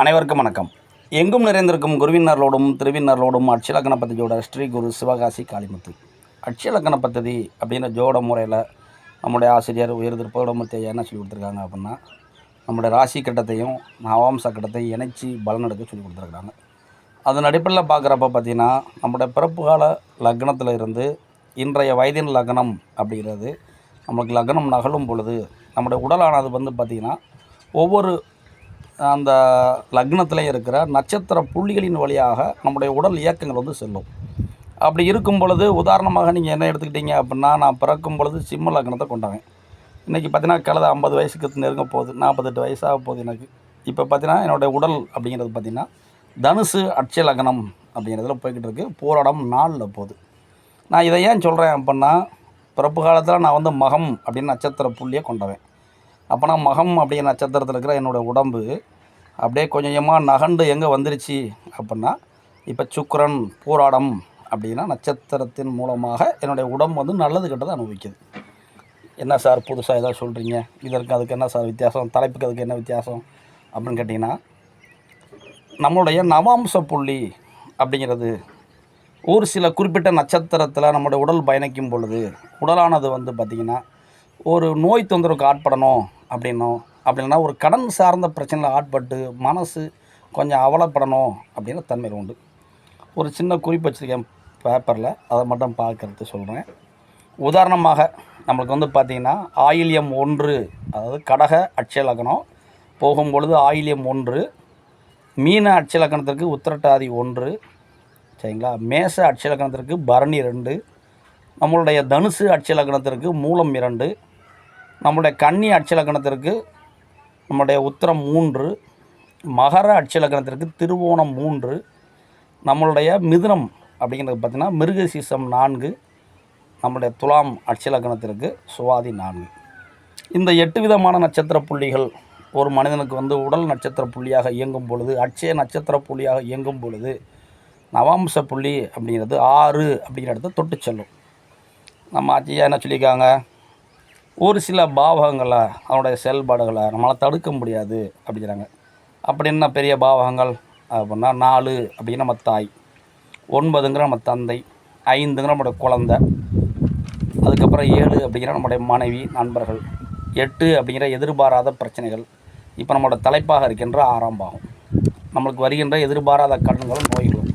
அனைவருக்கும் வணக்கம். எங்கும் நிறைந்திருக்கும் குருவினர்களோடும் திருவினர்களோடும் அட்சலக்கண பத்தியோட ஸ்ரீ குரு சிவகாசி காளிமுத்து. அட்சலக்கண பத்ததி அப்படின்ற ஜோட முறையில் நம்முடைய ஆசிரியர் உயர்திருப்போடமூர்த்தி என்ன சொல்லி கொடுத்துருக்காங்க அப்படின்னா நம்முடைய ராசி கட்டத்தையும் நவாம்ச கட்டத்தையும் இணைச்சி பலன் எடுக்க சொல்லி கொடுத்துருக்காங்க அதன் அடிப்படையில் பார்க்குறப்ப பார்த்திங்கன்னா நம்முடைய பிறப்பு கால லக்னத்தில் இருந்து இன்றைய வயதின் லக்னம் அப்படிங்கிறது நம்மளுக்கு லக்னம் நகழும் பொழுது நம்முடைய உடலானது வந்து பார்த்திங்கன்னா ஒவ்வொரு அந்த லக்னத்தில் இருக்கிற நட்சத்திர புள்ளிகளின் வழியாக நம்முடைய உடல் இயக்கங்கள் வந்து செல்லும். அப்படி இருக்கும் பொழுது உதாரணமாக நீங்கள் என்ன எடுத்துக்கிட்டீங்க அப்படின்னா நான் பிறக்கும் பொழுது சிம்ம லக்னத்தை கொண்டவன். இன்றைக்கி பார்த்தீங்கன்னா கலதை ஐம்பது வயசுக்கு நெருங்க போகுது நாற்பத்தெட்டு வயசாக போகுது எனக்கு. இப்போ பார்த்தீங்கன்னா என்னுடைய உடல் அப்படிங்கிறது பார்த்திங்கன்னா தனுசு அட்சய லக்னம் அப்படிங்கிறதுல போய்கிட்டு இருக்குது போராடம் நாளில் போகுது. நான் இதை ஏன் சொல்கிறேன் அப்படின்னா பிறப்பு காலத்தில் நான் வந்து மகம் அப்படின்னு நட்சத்திர புள்ளியை கொண்டவேன். அப்போனா மகம் அப்படிங்கிற நட்சத்திரத்தில் இருக்கிற என்னோடய உடம்பு அப்படியே கொஞ்சம் கொஞ்சமாக நகண்டு எங்கே வந்துருச்சு அப்படின்னா இப்போ சுக்கரன் பூராடம் அப்படின்னா நட்சத்திரத்தின் மூலமாக என்னுடைய உடம்பு வந்து நல்லது கெட்டதை அனுபவிக்குது. என்ன சார் புதுசாக ஏதாவது சொல்கிறீங்க இதற்கு அதுக்கு என்ன சார் வித்தியாசம்? தலைப்புக்கு அதுக்கு என்ன வித்தியாசம்? அப்படின்னு கேட்டிங்கன்னா நம்மளுடைய நவாம்ச புள்ளி அப்படிங்கிறது ஒரு சில குறிப்பிட்ட நட்சத்திரத்தில் நம்முடைய உடல் பயணிக்கும் பொழுது உடலானது வந்து பார்த்திங்கன்னா ஒரு நோய் தொந்தரவுக்கு ஆட்படணும் அப்படின்னும். இல்லைன்னா ஒரு கடன் சார்ந்த பிரச்சனையில் ஆட்பட்டு மனசு கொஞ்சம் அவலப்படணும் அப்படின்னு தன்மையில் உண்டு. ஒரு சின்ன குறிப்பு வச்சுருக்கேன் பேப்பரில் அதை மட்டும் பார்க்கறது சொல்கிறேன் உதாரணமாக நம்மளுக்கு வந்து பார்த்திங்கன்னா ஆயில்யம் ஒன்று அதாவது கடக அட்சலக்கணம் போகும்பொழுது போகும் பொழுது ஆயில்யம் ஒன்று மீன அட்சலக்கணத்திற்கு உத்திரட்டாதி ஒன்று சரிங்களா? மேச அட்சலக்கணத்திற்கு பரணி ரெண்டு நம்மளுடைய தனுசு அட்சலக்கணத்திற்கு மூலம் இரண்டு நம்முடைய கன்னி அட்சலக்கணத்திற்கு நம்முடைய உத்தரம் மூன்று மகர அட்சலக்கணத்திற்கு திருவோணம் மூன்று நம்மளுடைய மிதுனம் அப்படிங்கிறது பார்த்திங்கன்னா மிருகசீசம் நான்கு நம்முடைய துலாம் அட்சலக்கணத்திற்கு சுவாதி நான்கு. இந்த எட்டு விதமான நட்சத்திர புள்ளிகள் ஒரு மனிதனுக்கு வந்து உடல் நட்சத்திர புள்ளியாக இயங்கும் பொழுது அட்சய நட்சத்திர புள்ளியாக இயங்கும் பொழுது நவாம்ச புள்ளி அப்படிங்கிறது ஆறு அப்படிங்கிற இடத்த தொட்டு செல்லும். நம்ம அச்சியா என்ன சொல்லியிருக்காங்க? ஒரு சில பாவகங்களை அதனுடைய செயல்பாடுகளை நம்மளால் தடுக்க முடியாது அப்படிங்கிறாங்க. அப்படி என்ன பெரிய பாவகங்கள்? அப்படின்னா நாலு அப்படின்னா நம்ம தாய். ஒன்பதுங்கிற நம்ம தந்தை. ஐந்துங்கிற நம்மளுடைய குழந்த. அதுக்கப்புறம் ஏழு அப்படிங்கிற நம்முடைய மனைவி நண்பர்கள். எட்டு அப்படிங்கிற எதிர்பாராத பிரச்சனைகள். இப்போ நம்மளோட தலைப்பாக இருக்கின்ற ஆறாம் பாகம் நம்மளுக்கு வருகின்ற எதிர்பாராத கடன்களும் நோய்களும்.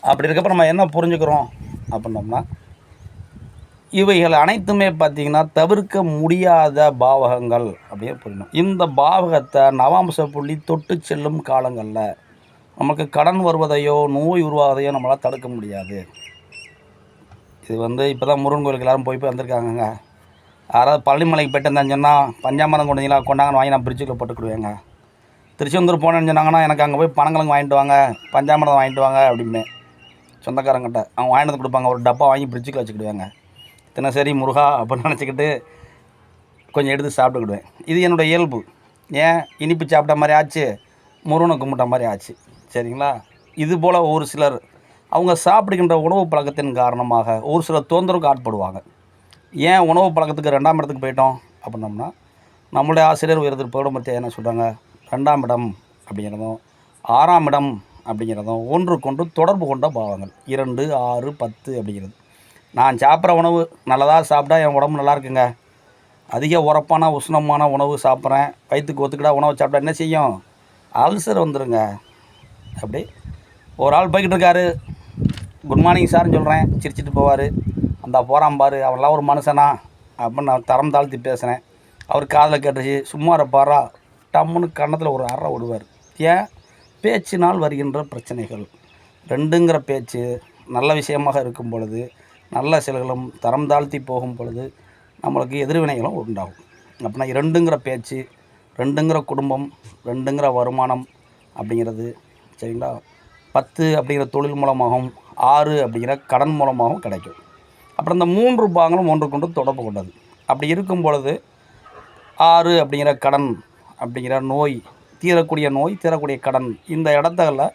அப்படி இருக்கப்போ நம்ம என்ன புரிஞ்சுக்கிறோம்? அப்படின்னோம்னா இவைகள் அனைத்துமே பார்த்திங்கன்னா தவிர்க்க முடியாத பாவகங்கள் அப்படியே புரியணும் இந்த பாவகத்தை நவாம்ச புள்ளி தொட்டு செல்லும் காலங்களில் நமக்கு கடன் வருவதையோ நோய் உருவாவதையோ நம்மளால் தடுக்க முடியாது. இது வந்து இப்போ தான் முருகன் கோயிலுக்கு எல்லாரும் போய் போய் வந்திருக்காங்கங்க. யாராவது பழனிமலைக்கு போயிட்டு இருந்தான்னு சொன்னால் பஞ்சாமரம் கொண்டீங்களா கொண்டாங்கன்னு வாங்கி நான் பிரிட்ஜுக்குள்ள போட்டுக்கிடுவேங்க திருச்செந்தூர் போனேன்னு சொன்னாங்கன்னா எனக்கு அங்கே போய் பனங்கிழங்கு வாங்கிட்டு வாங்க பஞ்சாமரம் வாங்கிட்டு வாங்க அப்படின்னு சொந்தக்காரங்கிட்ட. அவங்க வாங்கிட்டு கொடுப்பாங்க. ஒரு டப்பா வாங்கி பிரிட்ஜுக்குள்ள வச்சுக்கிடுவாங்க. தினசரி முருகா அப்படின்னு நினச்சிக்கிட்டு கொஞ்சம் எடுத்து சாப்பிட்டுக்கிடுவேன். இது என்னோடய இயல்பு. ஏன்? இனிப்பு சாப்பிட்ட மாதிரி ஆச்சு முருகனை கும்பிட்ட மாதிரி ஆச்சு. சரிங்களா? இது போல் ஒரு சிலர் அவங்க சாப்பிடுகின்ற உணவு பழக்கத்தின் காரணமாக ஒரு சிலர் தொந்தரவுக்கு ஆட்படுவாங்க. ஏன் உணவு பழக்கத்துக்கு ரெண்டாம் இடத்துக்கு போயிட்டோம் அப்படின்னோம்னா நம்மளுடைய ஆசிரியர் உயர்த்திரு பற்றி என்ன சொல்கிறாங்க ரெண்டாம் இடம் அப்படிங்கிறதும் ஆறாம் இடம் அப்படிங்கிறதும் ஒன்றுக்கொன்று தொடர்பு கொண்ட பாவங்கள். இரண்டு ஆறு பத்து அப்படிங்கிறது. நான் சாப்பிட்ற உணவு நல்லதாக சாப்பிட்டா என் உடம்பு நல்லா இருக்குங்க. அதிக உரப்பான உஷ்ணமான உணவு சாப்பிட்றேன். வயிற்றுக்கு ஒத்துக்கிட்டா உணவு சாப்பிட்டா என்ன செய்யும்? அல்சர் வந்துடுங்க அப்படி. ஒரு ஆள் போய்கிட்டு இருக்காரு. குட் மார்னிங் சார்னு சொல்கிறேன் சிரிச்சிட்டு போவார். அந்த போகிறான் பாரு. அவன்லாம் ஒரு மனுஷனா. அப்படின்னு நான் தரம் தாழ்த்தி பேசுகிறேன் அவர் காதில் கேட்டுச்சு. சும்மா இருப்பாரா? டம்முன்னு கன்னத்தில் ஒரு அறை விடுவார். ஏன்? பேச்சினால் வருகின்ற பிரச்சனைகள். ரெண்டுங்கிற பேச்சு நல்ல விஷயமாக இருக்கும் பொழுது நல்ல செயல்களும் தரம் தாழ்த்தி போகும் பொழுது நம்மளுக்கு எதிர்வினைகளும் உண்டாகும். அப்படின்னா இரண்டுங்கிற பேச்சு ரெண்டுங்கிற குடும்பம் ரெண்டுங்கிற வருமானம் அப்படிங்கிறது சரிங்களா? பத்து அப்படிங்கிற தொழில் மூலமாகவும் ஆறு அப்படிங்கிற கடன் மூலமாகவும் கிடைக்கும். அப்புறம் இந்த மூன்று பாகங்களும் ஒன்றுக்கொன்று தொடர்பு கொண்டது. அப்படி இருக்கும் பொழுது ஆறு அப்படிங்கிற கடன் அப்படிங்கிற நோய் தீரக்கூடிய நோய் தீரக்கூடிய கடன் இந்த இடத்துல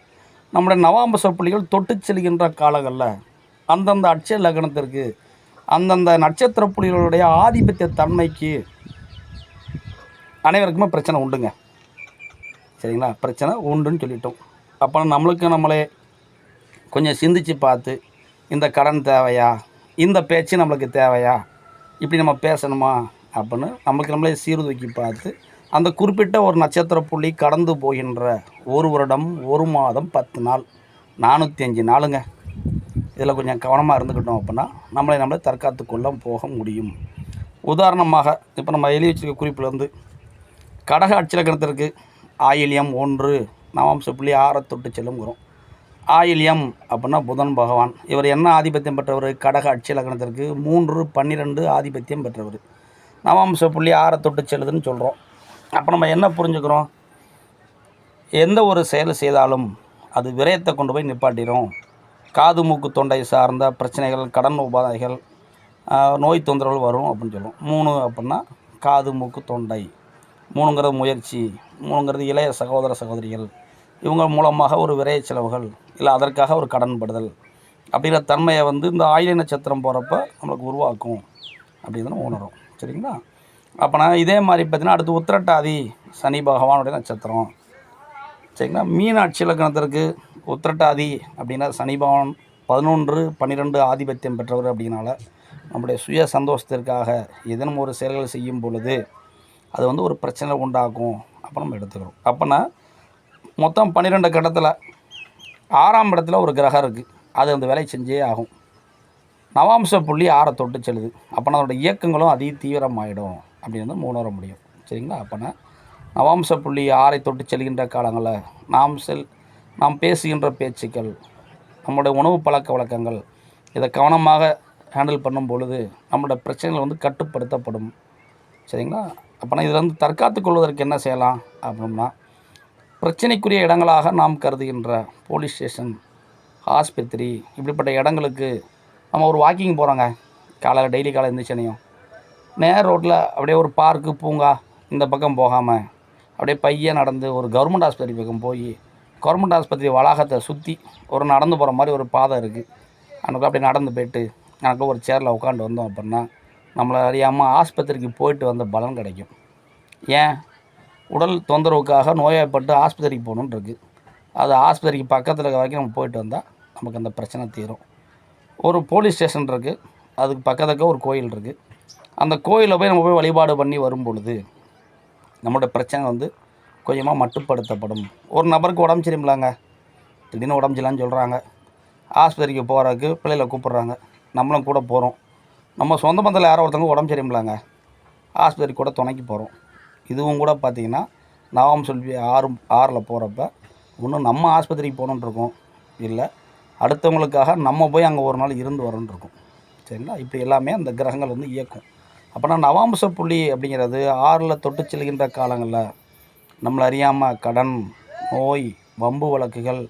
நம்முடைய நவாம்பச புள்ளிகள் தொட்டு செல்கின்ற காலங்களில் அந்தந்த அட்சய லக்னத்திற்கு அந்தந்த நட்சத்திர புலிகளுடைய ஆதிபத்திய தன்மைக்கு அனைவருக்குமே பிரச்சனை உண்டுங்க. சரிங்களா? பிரச்சனை உண்டுன்னு சொல்லிட்டோம். அப்போ நம்மளுக்கு நம்மளே கொஞ்சம் சிந்திச்சு பார்த்து இந்த கடன் தேவையா? இந்த பேச்சு நம்மளுக்கு தேவையா? இப்படி நம்ம பேசணுமா? அப்படின்னு நம்மளுக்கு நம்மளே சீர்தூக்கி பார்த்து அந்த குறிப்பிட்ட ஒரு நட்சத்திர புள்ளி கடந்து போகின்ற ஒரு வருடம் ஒரு மாதம் பத்து நாள் நானூற்றி அஞ்சு நாளுங்க. இதில் கொஞ்சம் கவனமாக இருந்துக்கிட்டோம் அப்படின்னா நம்மளை நம்மளே தற்காத்து கொள்ள போக முடியும். உதாரணமாக இப்போ நம்ம எழுதி வச்சிருக்க குறிப்பிலேருந்து கடக அச்சிலக்கணத்திற்கு ஆயில்யம் ஒன்று நவாம்ச புள்ளி ஆறை தொட்டு செல்லுங்கிறோம். ஆயில்யம் அப்படின்னா புதன் பகவான். இவர் என்ன ஆதிபத்தியம் பெற்றவர்? கடக அட்சிலக்கணத்திற்கு மூன்று பன்னிரெண்டு ஆதிபத்தியம் பெற்றவர். நவாம்ச புள்ளி ஆறை தொட்டு செல்லுதுன்னு சொல்கிறோம் அப்போ நம்ம என்ன புரிஞ்சுக்கிறோம்? எந்த ஒரு செயல் செய்தாலும் அது விரயத்தை கொண்டு போய் நிப்பாட்டிடும் காது மூக்கு தொண்டை சார்ந்த பிரச்சனைகள் கடன் உபாதைகள் நோய் தொந்தரவுகள் வரும் அப்படின்னு சொல்லுவோம். மூணு அப்படின்னா காது மூக்கு தொண்டை. மூணுங்கிறது முயற்சி மூணுங்கிறது இளைய சகோதர சகோதரிகள். இவங்க மூலமாக ஒரு விரைய செலவுகள் இல்லை அதற்காக ஒரு கடன்படுதல். அப்படிங்கிற தன்மையை வந்து இந்த ஆயிலை நட்சத்திரம் போகிறப்ப நம்மளுக்கு உருவாக்கும் அப்படின்னு உணரும் சரிங்களா? அப்போனா இதே மாதிரி பார்த்தீங்கன்னா அடுத்து உத்திரட்டாதி சனி பகவானுடைய நட்சத்திரம். சரிங்களா? மீனாட்சி இலக்கணத்திற்கு உத்திரட்டாதி அப்படின்னா சனிபவன் பதினொன்று பன்னிரெண்டு ஆதிபத்தியம் பெற்றவர் அப்படின்னால நம்முடைய சுய சந்தோஷத்திற்காக ஏதேனும் ஒரு செயல்கள் செய்யும் பொழுது அது வந்து ஒரு பிரச்சனை உண்டாக்கும் அப்போ நம்ம எடுத்துக்கிறோம். அப்போனா மொத்தம் பன்னிரெண்டு கட்டத்தில் ஆறாம் இடத்துல ஒரு கிரகம் இருக்குது அது அந்த வேலையை செஞ்சே ஆகும். நவாம்ச புள்ளி ஆறை தொட்டு செல்லுது. அப்போனா அதோட இயக்கங்களும் அதி தீவிரமாயிடும் அப்படின்னு வந்து உணர முடியும். சரிங்களா? அப்போனா நவாம்ச புள்ளி ஆறை தொட்டு செல்கின்ற காலங்களில் நாம் செல் நாம் பேசுகின்ற பேச்சுக்கள் நம்முடைய உணவு பழக்க வழக்கங்கள் இதை கவனமாக ஹேண்டில் பண்ணும் பொழுது நம்மளோட பிரச்சனைகள் வந்து கட்டுப்படுத்தப்படும். சரிங்களா? அப்போனா இதில் வந்து தற்காத்து கொள்வதற்கு என்ன செய்யலாம் அப்படின்னா பிரச்சனைக்குரிய இடங்களாக நாம் கருதுகின்ற போலீஸ் ஸ்டேஷன் ஆஸ்பத்திரி இப்படிப்பட்ட இடங்களுக்கு நம்ம ஒரு வாக்கிங் போகிறோங்க காலையில் டெய்லி காலை எழுந்திரிச்சனையும் நேர் ரோட்டில் அப்படியே ஒரு பார்க்கு பூங்கா இந்த பக்கம் போகாமல் அப்படியே பையன் நடந்து ஒரு கவர்மெண்ட் ஆஸ்பத்திரி பக்கம் போய் கவர்மெண்ட் ஆஸ்பத்திரி வளாகத்தை சுற்றி ஒரு நடந்து போகிற மாதிரி ஒரு பாதை இருக்குது அங்கே அப்படியே நடந்து போயிட்டு எனக்கு ஒரு சேரில் உட்காந்து வந்தோம் அப்படின்னா நம்மளை அறியாமல் ஆஸ்பத்திரிக்கு போயிட்டு வந்த பலன் கிடைக்கும். ஏன்? உடல் தொந்தரவுக்காக நோய்வாய்ப்பட்டு ஆஸ்பத்திரிக்கு போகணுன்னு இருக்குது அது ஆஸ்பத்திரிக்கு பக்கத்தில் இருக்க வரைக்கும் நம்ம போயிட்டு வந்தால் நமக்கு அந்த பிரச்சனை தீரும். ஒரு போலீஸ் ஸ்டேஷன் இருக்குது அதுக்கு பக்கத்துக்கு ஒரு கோயில் இருக்குது அந்த கோயிலில் போய் நம்ம போய் வழிபாடு பண்ணி வரும் பொழுது நம்மளோட பிரச்சனை வந்து கொஞ்சமாக மட்டுப்படுத்தப்படும். ஒரு நபருக்கு உடம்பு சரியில்லாங்க. திடீர்னு உடம்பு சொல்கிறாங்க ஆஸ்பத்திரிக்கு போகிறதுக்கு பிள்ளைகளை கூப்பிட்றாங்க. நம்மளும் கூட போகிறோம் நம்ம சொந்த பந்தத்தில் யாரோ ஒருத்தவங்க உடம்பு சரியில்லைங்க ஆஸ்பத்திரி கூட துணைக்கு போகிறோம் இதுவும் கூட பார்த்திங்கன்னா நவம் சொல்லி ஆறு ஆறில் போகிறப்ப ஒன்று நம்ம ஆஸ்பத்திரிக்கு போகணுன்ட்ருக்கோம் இல்லை அடுத்தவங்களுக்காக நம்ம போய் அங்கே ஒரு நாள் இருந்து வரோன்ட்ருக்கோம் சரிங்களா? இப்போ எல்லாமே அந்த கிரகங்கள் வந்து இயக்கும். அப்போனா நவாம்ச புள்ளி அப்படிங்கிறது ஆறில் தொட்டு செல்கின்ற காலங்களில் நம்மளை அறியாமல் கடன் நோய் வம்பு வழக்குகள்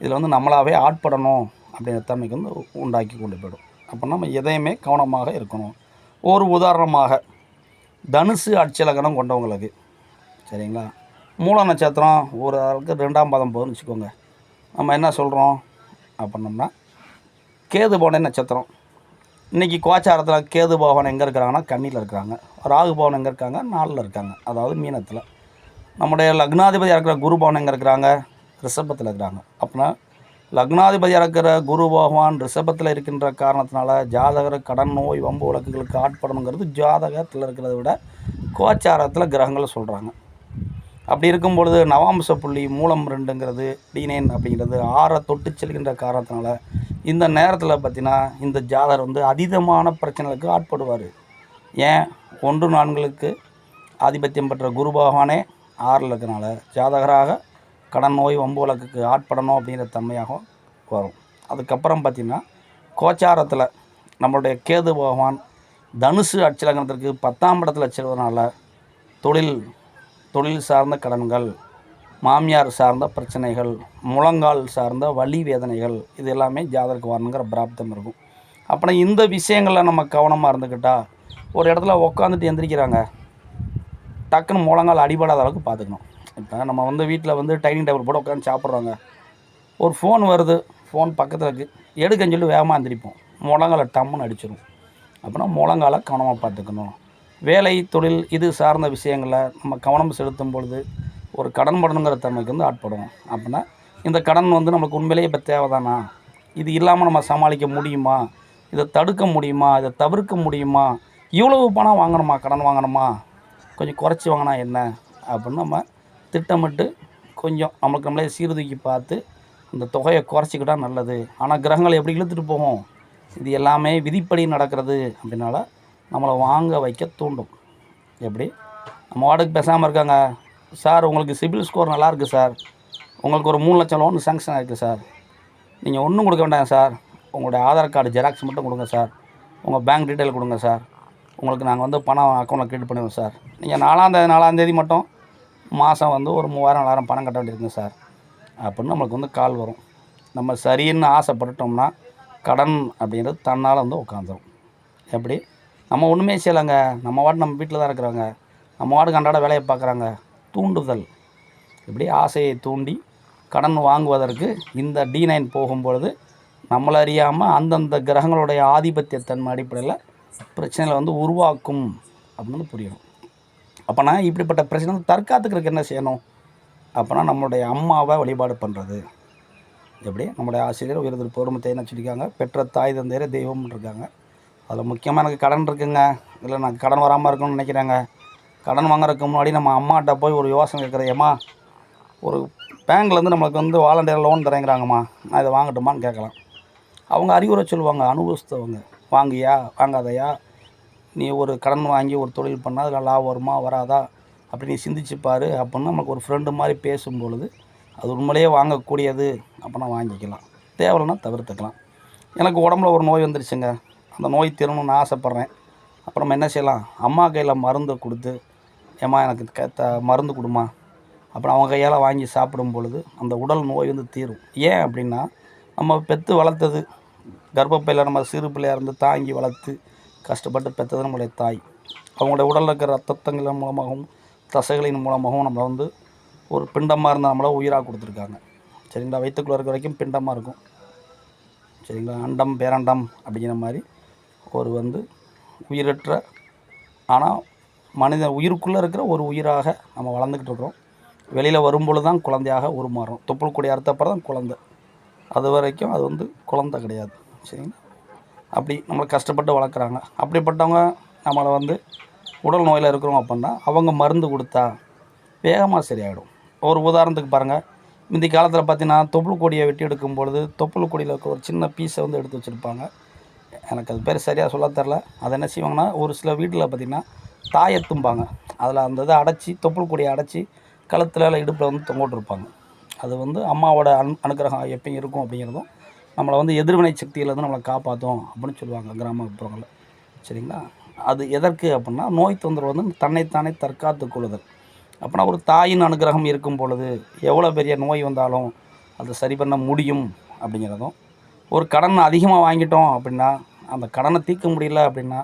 இதில் வந்து நம்மளாவே ஆட்படணும் அப்படிங்கிற தன்மைக்கு வந்து உண்டாக்கி கொண்டு போயிடும். அப்போ நம்ம எதையுமே கவனமாக இருக்கணும். ஒரு உதாரணமாக தனுசு அட்சலகணம் கொண்டவங்களுக்கு சரிங்களா? மூல நட்சத்திரம் ஒரு ஆளுக்கு ரெண்டாம் பாதம் போகுதுன்னு வச்சுக்கோங்க. நம்ம என்ன சொல்கிறோம் அப்படின்னோம்னா கேது போன நட்சத்திரம். இன்றைக்கி கோச்சாரத்தில் கேது பகவான் எங்கே இருக்கிறாங்கன்னா கண்ணியில் இருக்கிறாங்க. ராகு பவன் எங்கே இருக்காங்க? நாளில் இருக்காங்க. அதாவது மீனத்தில். நம்முடைய லக்னாதிபதியாக இருக்கிற குரு பவன் எங்கே இருக்கிறாங்க? ரிஷபத்தில் இருக்கிறாங்க. அப்படின்னா லக்னாதிபதியாக இருக்கிற குரு பகவான் ரிஷபத்தில் இருக்கின்ற காரணத்தினால ஜாதகர் கடன் நோய் வம்பு வழக்குகளுக்கு ஆட்படணுங்கிறது ஜாதகத்தில் இருக்கிறத விட கோச்சாரத்தில் கிரகங்களை சொல்கிறாங்க அப்படி இருக்கும் பொழுது நவாம்ச புள்ளி மூலம் ரெண்டுங்கிறது டீனேன் அப்படிங்கிறது ஆறை தொட்டு செல்கின்ற காரணத்தினால இந்த நேரத்தில் பார்த்தீங்கன்னா இந்த ஜாதகர் வந்து அதீதமான பிரச்சனைகளுக்கு ஆட்படுவார். ஏன்? ஒன்று நான்களுக்கு ஆதிபத்தியம் பெற்ற குரு பகவானே ஆறில் இருக்கனால ஜாதகராக கடன் நோய் வம்பு வழக்குக்கு ஆட்படணும் அப்படிங்கிற தன்மையாகவும் வரும். அதுக்கப்புறம் பார்த்திங்கன்னா கோச்சாரத்தில் நம்மளுடைய கேது பகவான் தனுசு அச்சலகணத்திற்கு பத்தாம் இடத்துல செல்வதனால தொழில் தொழில் சார்ந்த கடன்கள் மாமியார் சார்ந்த பிரச்சனைகள் முழங்கால் சார்ந்த வலி வேதனைகள் இது எல்லாமே ஜாதகருக்கு வரணுங்கிற பிராப்தம் இருக்கும். அப்புறம் இந்த விஷயங்களில் நம்ம கவனமாக இருந்துக்கிட்டால் ஒரு இடத்துல உட்காந்துட்டு எந்திரிக்கிறாங்க டக்குன்னு முழங்கால் அடிபடாத அளவுக்கு பார்த்துக்கணும். இப்போ நம்ம வந்து வீட்டில் வந்து டைனிங் டேபிள் போட்டு உட்காந்து சாப்பிட்றோங்க. ஒரு ஃபோன் வருது ஃபோன் பக்கத்தில் இருக்குது எடுக்கன்னு சொல்லி வேகமாக எந்திரிப்போம். முழங்கால டம்முன்னு அடிச்சிடும் அப்படின்னா முழங்கால கவனமாக பார்த்துக்கணும். வேலை தொழில் இது சார்ந்த விஷயங்களை நம்ம கவனம் செலுத்தும் பொழுது ஒரு கடன் படணுங்கிற தன்மைக்கு வந்து ஆட்படும் அப்படின்னா இந்த கடன் வந்து நமக்கு உண்மையிலேயே இப்போ தேவைதானா? இது இல்லாமல் நம்ம சமாளிக்க முடியுமா? இதை தடுக்க முடியுமா? இதை தவிர்க்க முடியுமா? இவ்வளவு பணம் வாங்கணுமா? கடன் வாங்கணுமா? கொஞ்சம் குறைச்சி வாங்கினா என்ன அப்படின்னு நம்ம திட்டமிட்டு கொஞ்சம் நம்மளுக்கு நம்மளே சீர்தூக்கி பார்த்து அந்த தொகையை குறைச்சிக்கிட்டா நல்லது. ஆனால் கிரகங்கள் எப்படி இழுத்துட்டு போகும்? இது எல்லாமே விதிப்படி நடக்கிறது அப்படின்னால நம்மளை வாங்க வைக்க தூண்டும். எப்படி? நம்ம வாடகைக்கு பேசாமல் இருக்காங்க. சார் உங்களுக்கு சிபில் ஸ்கோர் நல்லாயிருக்கு சார். உங்களுக்கு ஒரு மூணு லட்சம் லோன் சேங்ஷன் ஆகிருக்கு சார். நீங்கள் ஒன்றும் கொடுக்க வேண்டாம் சார். உங்களுடைய ஆதார் கார்டு ஜெராக்ஸ் மட்டும் கொடுங்க சார். உங்கள் பேங்க் டீட்டெயில் கொடுங்க சார். உங்களுக்கு நாங்கள் வந்து பணம் அக்கௌண்ட்டில் கிரெடிட் பண்ணுவோம் சார் நீங்கள் நாலாந்தேதி நாலாந்தேதி மட்டும் மாதம் வந்து ஒரு மூவாயிரம் நாலாயிரம் பணம் கட்ட வேண்டியிருக்குங்க சார் அப்படின்னு நம்மளுக்கு வந்து கால் வரும். நம்ம சரின்னு ஆசைப்பட்டுட்டோம்னா கடன் அப்படிங்கிறது தன்னால் வந்து உட்காந்துரும் எப்படி? நம்ம ஒன்றுமே செய்யலைங்க. நம்ம வாட்டு நம்ம வீட்டில் தான் இருக்கிறாங்க நம்ம வாட்டுக்கு அன்றாட வேலையை பார்க்குறாங்க. தூண்டுதல். இப்படி ஆசையை தூண்டி கடன் வாங்குவதற்கு இந்த டி நைன் போகும்பொழுது நம்மளறியாமல் அந்தந்த கிரகங்களுடைய ஆதிபத்தியத்தன்மை அடிப்படையில் பிரச்சனைகளை வந்து உருவாக்கும் அப்படின்னு புரியணும் அப்போனா இப்படிப்பட்ட பிரச்சனை வந்து தற்காத்துக்கிறதுக்கு என்ன செய்யணும்? அப்போனா நம்மளுடைய அம்மாவை வழிபாடு பண்ணுறது எப்படி? நம்முடைய ஆசிரியர் உயர்திரு பொறுமத்தை என்ன சொல்லியிருக்காங்க? பெற்ற தாய் தந்தையரே தெய்வம்னு இருக்காங்க. அதில் முக்கியமாக எனக்கு கடன் இருக்குங்க. இல்லை நான் கடன் வராமல் இருக்கணும்னு நினைக்கிறேங்க. கடன் வாங்குறதுக்கு முன்னாடி நம்ம அம்மாட்ட போய் ஒரு யோசனை கேட்குறேன். ஒரு பேங்க்லேருந்து நம்மளுக்கு வந்து வாலண்டியர் லோன் தரேங்கிறாங்கம்மா நான் இதை வாங்கட்டுமான்னு கேட்கலாம். அவங்க அறிவுரை சொல்லுவாங்க அனுபவித்தவங்க வாங்கியா வாங்காதயா? நீ ஒரு கடன் வாங்கி ஒரு தொழில் பண்ணால் அதில் லாபம் வருமா வராதா? அப்படி நீ சிந்திச்சு பாரு. அப்படின்னு நமக்கு ஒரு ஃப்ரெண்டு மாதிரி பேசும்பொழுது அது உண்மையிலேயே வாங்கக்கூடியது அப்படின்னா வாங்கிக்கலாம். தேவைன்னா தவிர்த்துக்கலாம். எனக்கு உடம்புல ஒரு நோய் வந்துருச்சுங்க. அந்த நோய் தீரணும்னு ஆசைப்பட்றேன். அப்புறம் என்ன செய்யலாம்? அம்மா கையில் மருந்து கொடுத்து ஏம்மா எனக்கு க த மருந்து கொடுமா அப்புறம் அவங்க கையால் வாங்கி சாப்பிடும் பொழுது அந்த உடல் நோய் வந்து தீரும். ஏன் அப்படின்னா நம்ம பெற்று வளர்த்தது கர்ப்பப்பையில் நம்ம சிறு பிள்ளையாக இருந்து தாங்கி வளர்த்து கஷ்டப்பட்டு பெற்றது நம்மளுடைய தாய். அவங்களுடைய உடலில் இருக்கிற ரத்தத்தங்களின் மூலமாகவும் தசைகளின் மூலமாகவும் நம்மளை வந்து ஒரு பிண்டமாக இருந்த நம்மளை உயிராக கொடுத்துருக்காங்க. சரிங்களா? வயிற்றுக்குள்ளே இருக்க வரைக்கும் பிண்டமாக இருக்கும். சரிங்களா? அண்டம் பேரண்டம் அப்படிங்கிற மாதிரி ஒரு வந்து உயிரற்ற ஆனால் மனித உயிருக்குள்ளே இருக்கிற ஒரு உயிராக நம்ம வளர்ந்துக்கிட்டு இருக்கிறோம். வெளியில் வரும்பொழுது தான் குழந்தையாக உருமாறும். தொப்புள் கொடி அறுத்தப்பறம் தான் குழந்தை. அது வரைக்கும் அது வந்து குழந்தை கிடையாது. சரிங்களா அப்படி நம்மளை கஷ்டப்பட்டு வளர்க்குறாங்க. அப்படிப்பட்டவங்க நம்மளை வந்து உடல் நோயில் இருக்கிறோம் அப்படின்னா அவங்க மருந்து கொடுத்தா வேகமாக சரியாயிடும். ஒரு உதாரணத்துக்கு பாருங்கள் முந்தி காலத்தில் பார்த்தீங்கன்னா தொப்புள் கொடியை வெட்டி எடுக்கும் பொழுது தொப்புள் கொடியில் இருக்க ஒரு சின்ன பீஸை வந்து எடுத்து வச்சுருப்பாங்க. எனக்கு அது பேர் சரியாக சொல்ல தெரில அதை என்ன செய்வாங்கன்னா ஒரு சில வீட்டில் பார்த்திங்கன்னா தாயத்தும்பாங்க அதில் அந்த இதை அடைச்சி தொப்புள் கொடியை அடைச்சி கழுத்தில் இடுப்பில் வந்து தொங்கவிட்ருப்பாங்க அது வந்து அம்மாவோட அனு அனுக்கிரகம் எப்பயும் இருக்கும் அப்படிங்கிறதும் நம்மளை வந்து எதிர்வினை சக்தியிலேருந்து நம்மளை காப்பாற்றும் அப்படின்னு சொல்லுவாங்க கிராமப்புறங்களில். சரிங்களா? அது எதற்கு அப்படின்னா நோய் தொந்தரவு வந்து தன்னைத்தானே தற்காத்து கொள்ளுதல். அப்படின்னா ஒரு தாயின் அனுகிரகம் இருக்கும் பொழுது எவ்வளோ பெரிய நோய் வந்தாலும் அதை சரி பண்ண முடியும் அப்படிங்கிறதும் ஒரு கடன் அதிகமாக வாங்கிட்டோம் அப்படின்னா அந்த கடனை தீர்க்க முடியல அப்படின்னா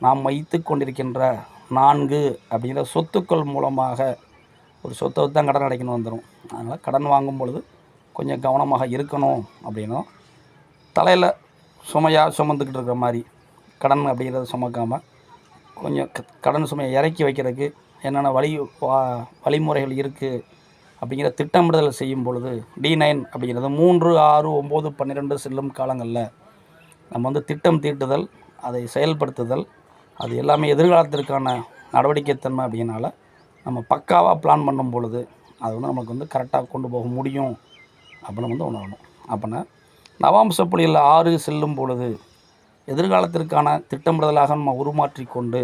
நாம் வைத்து கொண்டிருக்கின்ற நான்கு அப்படிங்கிற சொத்துக்கள் மூலமாக ஒரு சொத்தை தான் கடன் அடைக்கணும் வந்துடும் அதனால் கடன் வாங்கும் பொழுது கொஞ்சம் கவனமாக இருக்கணும் அப்படின்னும் தலையில் சுமையாக சுமந்துக்கிட்டு இருக்கிற மாதிரி கடன் அப்படிங்கிறத சுமக்காமல் கொஞ்சம் கடன் சுமையை இறக்கி வைக்கிறதுக்கு என்னென்ன வழி வா- வழிமுறைகள் இருக்குது அப்படிங்கிற திட்டமிடுதல் செய்யும் பொழுது டி நைன் அப்படிங்கிறது மூன்று ஆறு ஒம்பது பன்னிரெண்டு செல்லும் காலங்களில் நம்ம வந்து திட்டம் தீட்டுதல் அதை செயல்படுத்துதல் அது எல்லாமே எதிர்காலத்திற்கான நடவடிக்கைத்தன்மை அப்படின்னால நம்ம பக்காவாக பிளான் பண்ணும் பொழுது அது வந்து நமக்கு வந்து கரெக்டாக கொண்டு போக முடியும் அப்படின்னு வந்து உணரணும். அப்படின்னா நவாம்ச புள்ளியில் ஆறு செல்லும் பொழுது எதிர்காலத்திற்கான திட்டமிடுதலாக நம்ம உருமாற்றி கொண்டு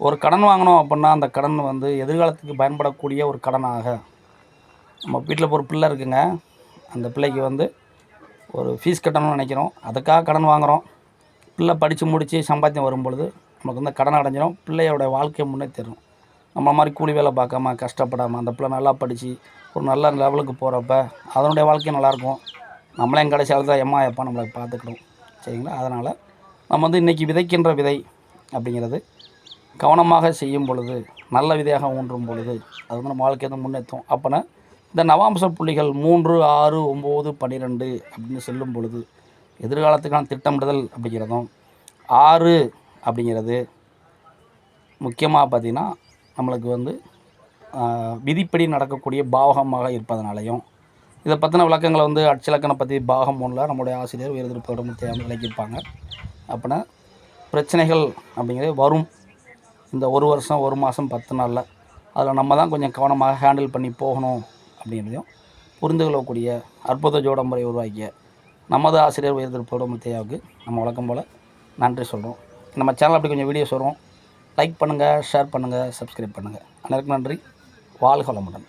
ஒரு கடன் வாங்கினோம் அப்படின்னா அந்த கடன் வந்து எதிர்காலத்துக்கு பயன்படக்கூடிய ஒரு கடனாக நம்ம வீட்டில் ஒரு பிள்ளை இருக்குங்க. அந்த பிள்ளைக்கு வந்து ஒரு ஃபீஸ் கட்டணும்னு நினைக்கிறோம். அதுக்காக கடன் வாங்குகிறோம் பிள்ளை படித்து முடித்து சம்பாத்தியம் வரும்பொழுது நமக்கு வந்து கடன் அடைஞ்சிடும் பிள்ளையோட வாழ்க்கை முன்னே தரும் நம்ம மாதிரி கூலி வேலை பார்க்காம கஷ்டப்படாமல் அந்த பிள்ளை நல்லா படித்து ஒரு நல்ல லெவலுக்கு போகிறப்ப அதனுடைய வாழ்க்கை நல்லாயிருக்கும். நம்மளையும் கடைசி தான் எம்மா எப்பா நம்மளை பார்த்துக்கணும். சரிங்களா? அதனால் நம்ம வந்து இன்றைக்கி விதைக்கின்ற விதை அப்படிங்கிறது கவனமாக செய்யும் பொழுது நல்ல விதையாக ஊன்றும் பொழுது அது வந்து நம்ம வாழ்க்கையை வந்து முன்னேற்றும். அப்போனா இந்த நவாம்ச புள்ளிகள் மூன்று ஆறு ஒம்பது பன்னிரெண்டு அப்படின்னு செல்லும் பொழுது எதிர்காலத்துக்கான திட்டமிடுதல் அப்படிங்கிறதும் ஆறு அப்படிங்கிறது முக்கியமாக பார்த்திங்கன்னா நம்மளுக்கு வந்து விதிப்படி நடக்கக்கூடிய பாவகமாக இருப்பதனாலையும் இதை பற்றின விளக்கங்களை வந்து அட்சலக்கணை பற்றி பாகம் ஒன்றில் நம்முடைய ஆசிரியர் உயர்திருப்போட தேவை விளக்கியிருப்பாங்க. அப்படின்னா பிரச்சனைகள் அப்படிங்கிறது வரும். இந்த ஒரு வருஷம் ஒரு மாதம் பத்து நாளில் அதில் நம்ம தான் கொஞ்சம் கவனமாக ஹேண்டில் பண்ணி போகணும் அப்படிங்கிறதையும் புரிந்து கொள்ளக்கூடிய அற்புத ஜோட முறை உருவாக்கிய நமது ஆசிரியர் உயர்திருப்போட முத்தையாவுக்கு நம்ம வழக்கம் போல் நன்றி சொல்கிறோம் நம்ம சேனல் அப்படி கொஞ்சம் வீடியோஸ் வரும். லைக் பண்ணுங்கள் ஷேர் பண்ணுங்கள் சப்ஸ்கிரைப் பண்ணுங்கள் அனைவருக்கும் நன்றி. வாழ்க வளமுடன்.